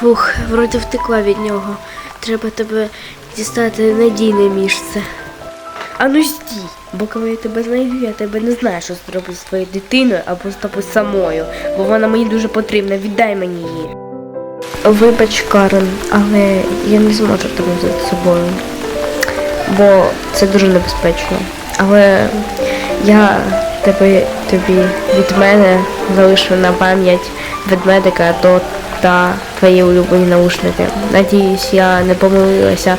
Фух, вроді втекла від нього. Треба тебе дістати надійне місце. А ну стій, бо коли я тебе знайду, я тебе не знаю, що зробити з твоєю дитиною або з тобою самою, бо вона мені дуже потрібна. Віддай мені її. Вибач, Карен, але я не зможу тебе взяти з собою, бо це дуже небезпечно. Але я тебе тобі від мене залишу на пам'ять ведмедика то та твої улюблені наушники. Надіюсь, я не помилилася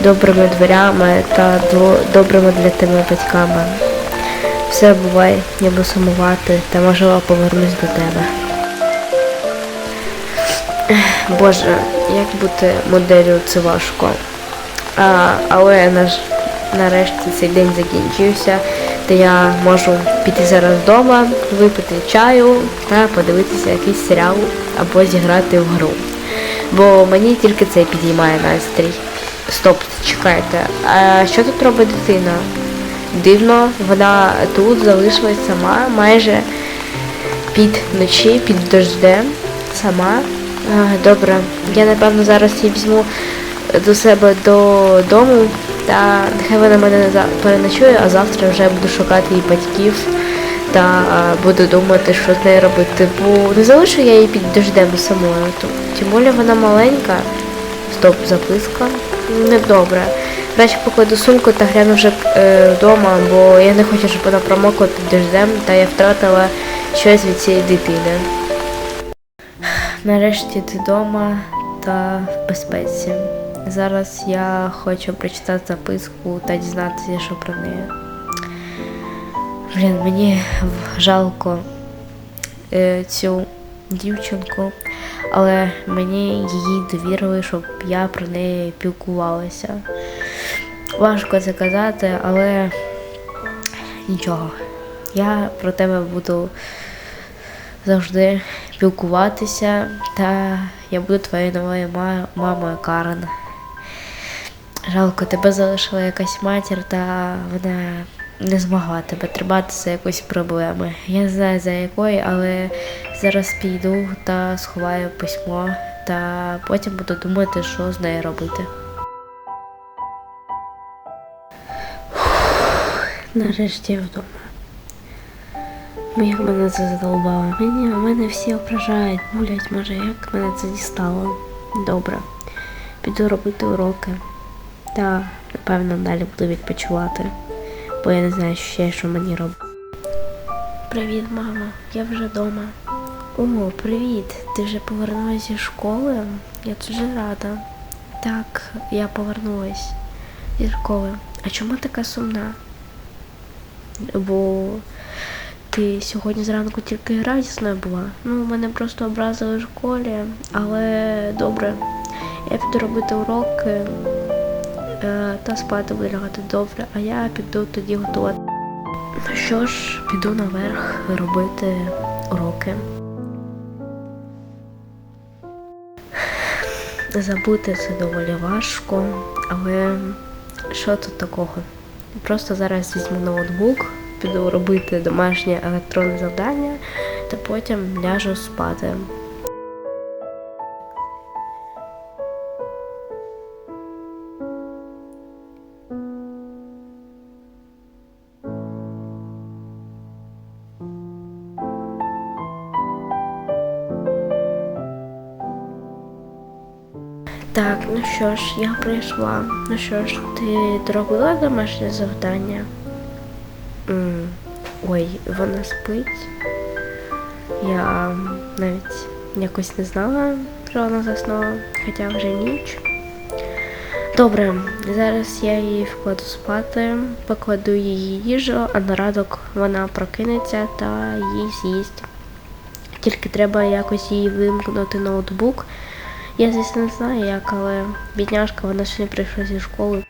добрими дверями та до- добрими для тебе батьками. Все бувай, буду сумувати та можливо повернусь до тебе. Боже, як бути моделлю, це важко. А, але наш, нарешті цей день закінчився, та я можу піти зараз вдома, випити чаю та подивитися якийсь серіал або зіграти в гру. Бо мені тільки це підіймає настрій. Стоп, чекайте. А що тут робить дитина? Дивно, вона тут залишилась сама майже під ночі, під дождем, сама. Добре, я напевно зараз її візьму до себе додому, та нехай вона мене за- переночує, а завтра вже буду шукати її батьків та а, буду думати, що з нею робити. Бо не залишу я її під дождем самою. Тим більше вона маленька. Стоп, записка. Недобре. Краще покладу сумку та гляну вже е, вдома, бо я не хочу, щоб вона промокла під дождем, та я втратила щось від цієї дитини. Нарешті ти вдома та в безпеці. Зараз я хочу прочитати записку та дізнатися, що про неї. Блін, мені жалко е, цю дівчинку, але мені її довірили, щоб я про неї пілкувалася. Важко це казати, але нічого. Я про тебе буду завжди спілкуватися, та я буду твоєю новою мамою Карен. Жалко, тебе залишила якась матір, та вона не змогла тебе тримати за якоїсь проблеми. Я не знаю за якої, але зараз піду та сховаю письмо, та потім буду думати, що з нею робити. Нарешті вдома. Ну, Як мене це задолбало. Мені мене всі ображають, булять, може, як мене це дістало. Добре. Піду робити уроки. Та, напевно, далі буду відпочивати. Бо я не знаю ще, що мені робити. Привіт, мамо, я вже вдома. О, привіт! Ти вже повернулася зі школи? Я дуже рада. Так, я повернулась зі школи. А чому така сумна? Бо ти сьогодні зранку тільки радісною була. Ну, мене просто образили в школі, але добре. Я піду робити уроки е, та спати буду лягати добре, а я піду тоді готувати. Ну що ж, піду наверх робити уроки. Забути це доволі важко, але що тут такого? Просто зараз візьму ноутбук, піду робити домашнє електронне завдання та потім ляжу спати. Так, ну що ж, я прийшла. Ну що ж, ти доробила домашнє завдання? М, Ой, вона спить. Я навіть якось не знала, що вона заснула, хоча вже ніч. Добре, зараз я її вкладу спати, покладу її їжу, а на ранок вона прокинеться та її з'їсть. Тільки треба якось їй вимкнути ноутбук. Я, звісно, не знаю як, але бідняшка, вона ще не прийшла зі школи.